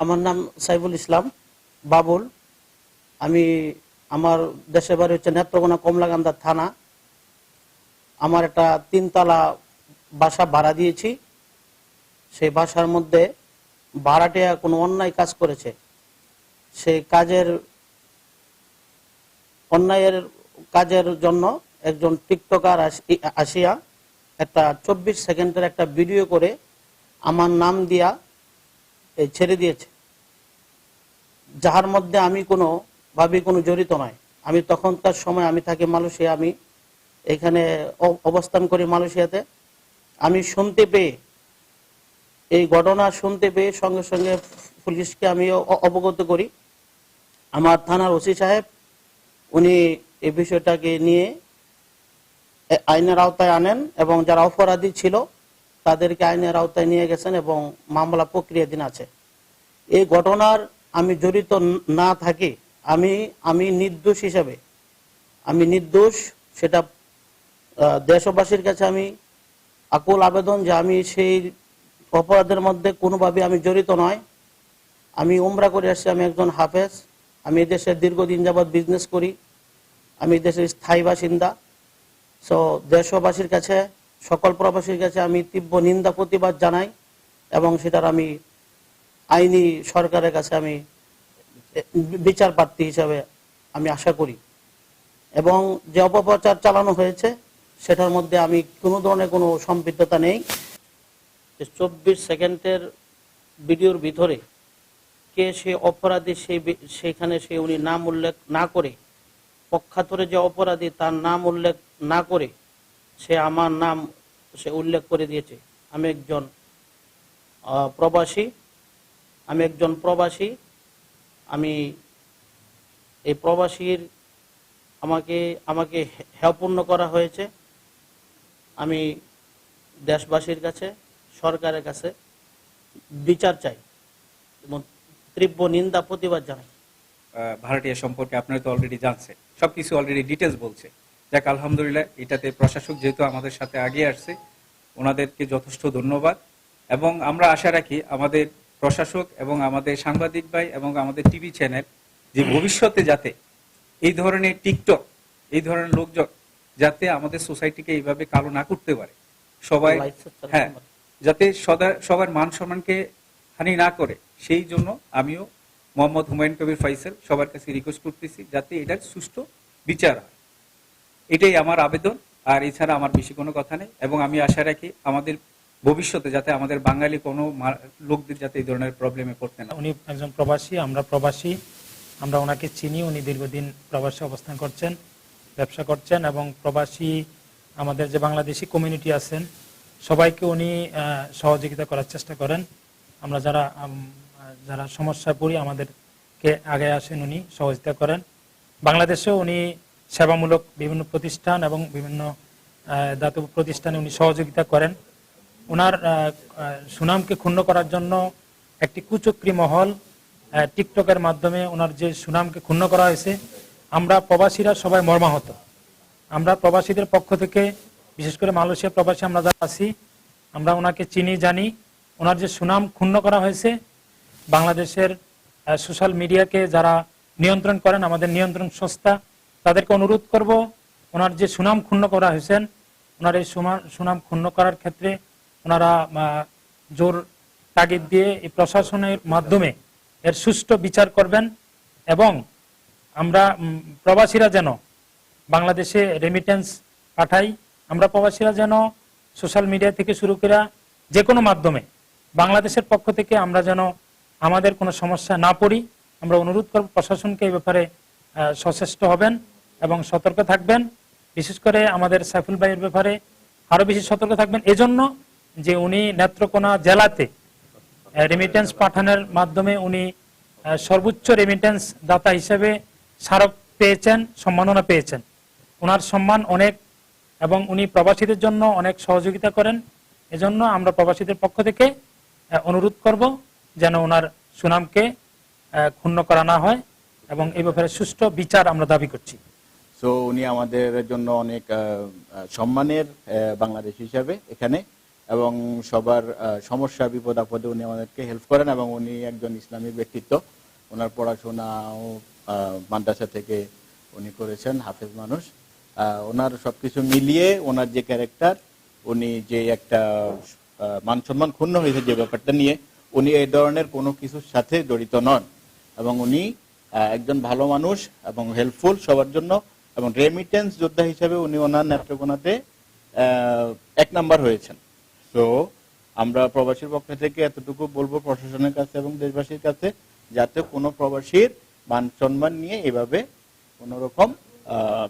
আমার নাম সাইফুল ইসলাম বাবুল। আমি আমার দেশের বাড়ি হচ্ছে নেত্রকোনা কমলাকান্দা থানা। আমার একটা তিনতলা বাসা ভাড়া দিয়েছি। সেই বাসার মধ্যে ভাড়াটিয়া কোনো অন্যায় কাজ করেছে। সেই কাজের অন্যায়ের কাজের জন্য একজন টিকটকার আসিয়া একটা চব্বিশ সেকেন্ডের একটা ভিডিও করে আমার নাম দিয়া ছেড়ে দিয়েছে। যাহার মধ্যে আমি কোনো ভাবে কোনো জড়িত নয়। আমি তখনকার সময় আমি থাকি মালয়েশিয়া, আমি এখানে অবস্থান করি মালয়েশিয়াতে। আমি শুনতে পেয়ে, এই ঘটনা শুনতে পেয়ে সঙ্গে সঙ্গে পুলিশকে আমি অবগত করি। আমার থানার ওসি সাহেব, উনি এই বিষয়টাকে নিয়ে আইনের আওতায় আনেন এবং যারা অপরাধী ছিল তাদেরকে আইনের আওতায় নিয়ে গেছেন এবং মামলা প্রক্রিয়াধীন আছে। এই ঘটনার আমি জড়িত না থাকি, আমি আমি নির্দোষ হিসাবে, আমি নির্দোষ, সেটা দেশবাসীর কাছে আমি আকুল আবেদন যে আমি সেই অপরাধের মধ্যে কোনোভাবে আমি জড়িত নয়। আমি উমরা করে আসছি, আমি একজন হাফেজ, আমি দেশের দীর্ঘদিন যাবৎ বিজনেস করি, আমি দেশের স্থায়ী বাসিন্দা। সো দেশবাসীর কাছে সকল প্রবাসীর কাছে আমি তীব্র নিন্দা, প্রতিবাদ জানাই এবং সেটার আমি আইনি সরকারের কাছে আমি বিচার প্রার্থী হিসাবে আমি আশা করি। এবং যে অপপ্রচার চালানো হয়েছে, সেটার মধ্যে আমি কোনো ধরনের কোনো সম্পৃক্ততা নেই। চব্বিশ সেকেন্ডের ভিডিওর ভিতরে কে সে অপরাধী সেই সেখানে সে উনি নাম উল্লেখ না করে, পক্ষান্তরে যে অপরাধী তার নাম উল্লেখ না করে সে আমার নাম সে উল্লেখ করে দিয়েছে। আমি একজন প্রবাসী, আমি একজন প্রবাসী, আমি এই প্রবাসীর আমাকে আমাকে হে- হেয়পূর্ণ করা হয়েছে। আমি দেশবাসীর কাছে, সরকারের কাছে বিচার চাই এবং তীব্র নিন্দা, প্রতিবাদ জানাই। ভাড়াটিয়া সম্পর্কে আপনারা তো অলরেডি জানছেন। সবকিছু অলরেডি ডিটেলস বলছে। যাক আলহামদুলিল্লাহ এটাতে প্রশাসক যেহেতু আমাদের সাথে আগে আসছে ওনাদেরকে যথেষ্ট ধন্যবাদ। এবং আমরা আশা রাখি আমাদের প্রশাসক এবং আমাদের সাংবাদিক ভাই এবং আমাদের টিভি চ্যানেল যে ভবিষ্যতে যাতে এই ধরনের টিকটক এই ধরনের লোকজন যাতে আমাদের সোসাইটিকে এইভাবে কালো না করতে পারে সবাই হ্যাঁ যাতে সদা- সবার মান সম্মানকে হানি না করে সেই জন্য আমিও মোহাম্মদ হুমায়ুন কবির ফাইসাল সবার কাছে রিকোয়েস্ট করতেছি যাতে এটার সুষ্ঠু বিচার হয়। এটাই আমার আবেদন, আর এছাড়া আমার বেশি কোনো কথা নেই। এবং আমি আশা রাখি আমাদের ভবিষ্যতে যাতে আমাদের বাঙালি কোনো লোকদের যাতে এই ধরনের প্রবলেমে পড়তে না উনি একজন প্রবাসী, আমরা প্রবাসী। আমরা ওনাকে চিনি, উনি দীর্ঘদিন প্রবাসী অবস্থান করছেন, ব্যবসা করছেন, এবং প্রবাসী আমাদের যে বাংলাদেশি কমিউনিটি আছেন, সবাইকে উনি সহযোগিতা করার চেষ্টা করেন। আমরা যারা যারা সমস্যায় পড়ি, আমাদেরকে আগে আসেন উনি, সহযোগিতা করেন। বাংলাদেশেও উনি সেবামূলক বিভিন্ন প্রতিষ্ঠান এবং বিভিন্ন দাতব্য প্রতিষ্ঠানে উনি সহযোগিতা করেন। ওনার সুনামকে ক্ষুণ্ণ করার জন্য একটি কুচক্রী মহল টিকটকের মাধ্যমে ওনার যে সুনামকে ক্ষুণ্ণ করা হয়েছে, আমরা প্রবাসীরা সবাই মর্মাহত। আমরা প্রবাসীদের পক্ষ থেকে, বিশেষ করে মালয়েশিয়া প্রবাসী আমরা যারা আছি, আমরা ওনাকে চিনি, জানি। ওনার যে সুনাম ক্ষুণ্ণ করা হয়েছে, বাংলাদেশের সোশ্যাল মিডিয়াকে যারা নিয়ন্ত্রণ করেন, আমাদের নিয়ন্ত্রণ সংস্থা তাদেরকে অনুরোধ করব, ওনার যে সুনাম ক্ষুণ্ণ করা হয়েছেন, ওনার এই সুনাম ক্ষুণ্ণ করার ক্ষেত্রে ওনারা জোর তাগিদ দিয়ে এই প্রশাসনের মাধ্যমে এর সুষ্ঠু বিচার করবেন এবং আমরা প্রবাসীরা যেন বাংলাদেশে রেমিটেন্স পাঠাই, আমরা প্রবাসীরা যেন সোশ্যাল মিডিয়া থেকে শুরু করে যে কোনো মাধ্যমে বাংলাদেশের পক্ষ থেকে আমরা যেন আমাদের কোনো সমস্যা না পড়ি, আমরা অনুরোধ করব প্রশাসনকে এই ব্যাপারে সচেষ্ট হবেন। এবং সতর্ক থাকবেন। বিশেষ করে আমাদের সাইফুল ভাইয়ের ব্যাপারে আরও বেশি সতর্ক থাকবেন। এজন্য যে উনি নেত্রকোনা জেলাতে রেমিটেন্স পাঠানোর মাধ্যমে উনি সর্বোচ্চ রেমিটেন্স দাতা হিসেবে স্মারক পেয়েছেন, সম্মাননা পেয়েছেন। ওনার সম্মান অনেক এবং উনি প্রবাসীদের জন্য অনেক সহযোগিতা করেন। এজন্য আমরা প্রবাসীদের পক্ষ থেকে অনুরোধ করব যেন ওনার সুনামকে ক্ষুণ্ণ করা না হয় এবং এই ব্যাপারে সুষ্ঠু বিচার আমরা দাবি করছি। সো উনি আমাদের জন্য অনেক সম্মানের বাংলাদেশ হিসাবে এখানে এবং সবার সমস্যা, বিপদ, আপদে উনি আমাদেরকে হেল্প করেন এবং উনি একজন ইসলামিক ব্যক্তিত্ব। ওনার পড়াশোনাও মাদ্রাসা থেকে উনি করেছেন, হাফেজ মানুষ। ওনার সবকিছু মিলিয়ে ওনার যে ক্যারেক্টার উনি যে একটা মান সম্মান ক্ষুণ্ণ হয়েছে যে ব্যাপারটা নিয়ে, উনি এই ধরনের কোনো কিছুর সাথে জড়িত নন। এবং উনি একজন ভালো মানুষ এবং হেল্পফুল সবার জন্য এবং রেমিটেন্স যোদ্ধা হিসেবে উনি ওনার নেত্রকোনাতে এক নাম্বার হয়েছেন। তো আমরা প্রবাসীর পক্ষ থেকে এতটুকু বলব প্রশাসনের কাছে এবং দেশবাসীর কাছে, যাতে কোনো প্রবাসীর মান সম্মান নিয়ে এভাবে কোনো রকম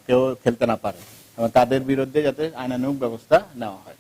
কেউ খেলতে না পারে এবং তাদের বিরুদ্ধে যাতে আইনানুগ ব্যবস্থা নেওয়া হয়।